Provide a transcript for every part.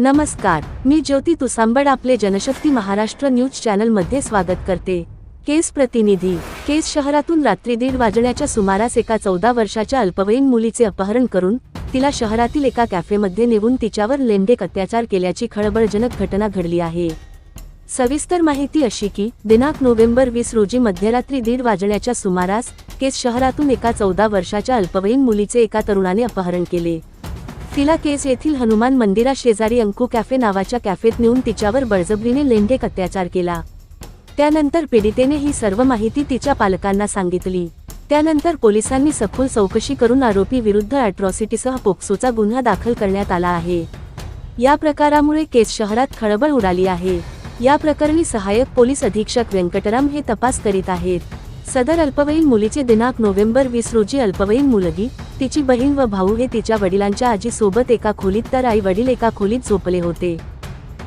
नमस्कार मी ज्योती तुसांबड आपले जनशक्ती महाराष्ट्र न्यूज चॅनलमध्ये स्वागत करते. केस प्रतिनिधी केस शहरातून रात्री दीड वाजण्याच्या सुमारास एका चौदा वर्षाच्या अल्पवयीन मुलीचे अपहरण करून तिला शहरातील एका कॅफेमध्ये नेऊन तिच्यावर लेंडेक अत्याचार केल्याची खळबळजनक घटना घडली आहे. सविस्तर माहिती अशी की दिनांक नोव्हेंबर वीस रोजी मध्यरात्री दीड वाजण्याच्या सुमारास केस शहरातून एका चौदा वर्षाच्या अल्पवयीन मुलीचे एका तरुणाने अपहरण केले. तिला केस येथील हनुमान मंदिरा शेजारी अंकू कॅफे नावाच्या कॅफेत नेऊन तिच्यावर बळजबरीने लेंडेक अत्याचार केला. त्यानंतर पीडितेने ही सर्व माहिती तिच्या पालकांना सांगितली. त्यानंतर पोलिसांनी सखोल चौकशी करून आरोपी विरुद्ध अॅट्रॉसिटीसह पोक्सोचा गुन्हा दाखल करण्यात आला आहे. या प्रकारामुळे केस शहरात खळबळ उडाली आहे. या प्रकरणी सहाय्यक पोलीस अधीक्षक व्यंकटराम हे तपास करीत आहेत. सदर अल्पवयीन मुलीचे दिनांक नोव्हेंबर वीस रोजी अल्पवयीन मुलगी तिची बहीण व भाऊ हे तिच्या वडिलांच्या आजीसोबत एका खोलीत तर आई वडील एका खोलीत झोपले होते.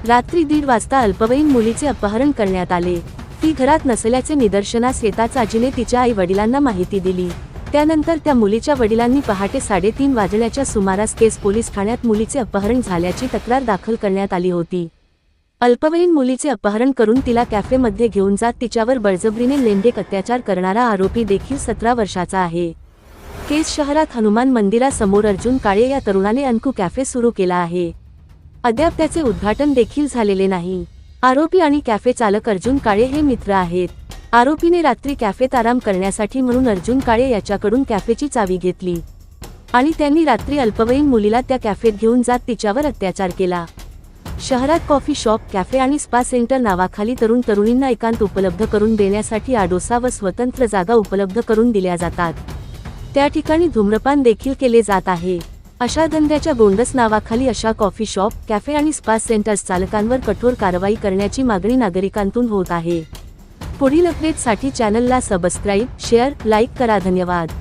रात्री दीड वाजता अल्पवयीन मुलीचे अपहरण करण्यात आले. ती घरात नसल्याचे निदर्शनास येताच आजीने तिच्या आई वडिलांना माहिती दिली. त्यानंतर त्या मुलीच्या वडिलांनी पहाटे साडेतीन वाजण्याच्या सुमारास केस पोलीस ठाण्यात मुलीचे अपहरण झाल्याची तक्रार दाखल करण्यात आली होती. अल्पवयीन मुलीचे अपहरण करून तिला कॅफेमध्ये घेऊन जात तिच्यावर बळजबरीने लेंडेक अत्याचार करणारा आरोपी देखील सतरा वर्षाचा आहे. केस शहरात हनुमान मंदिरासमोर अर्जुन काळे या तरुणाने अंकू कॅफे सुरू केला आहे. अद्याप त्याचे उद्घाटन देखील झालेले नाही. आरोपी आणि कॅफे चालक अर्जुन काळे हे मित्र आहेत. आरोपीने रात्री कॅफेत आराम करण्यासाठी म्हणून अर्जुन काळे याच्याकडून कॅफेची चावी घेतली. आणि त्यांनी रात्री अल्पवयीन मुलीला त्या कॅफेत घेऊन जात तिच्यावर अत्याचार केला. शहरात कॉफी शॉप कॅफे आणि स्पा सेंटर नावाखाली तरुण तरुणींना एकांत उपलब्ध करून देण्यासाठी आडोसा व स्वतंत्र जागा उपलब्ध करून दिल्या जातात. त्या ठिकाणी धूम्रपान देखील केले जात आहे. अशा धंद्याच्या बोंडस नावाखाली अशा कॉफी शॉप कॅफे आणि स्पा सेंटर्स चालकांवर कठोर कारवाई करण्याची मागणी नागरिकांतून होत आहे. पुढील अपडेटसाठी चॅनलला सबस्क्राईब शेअर लाईक करा. धन्यवाद.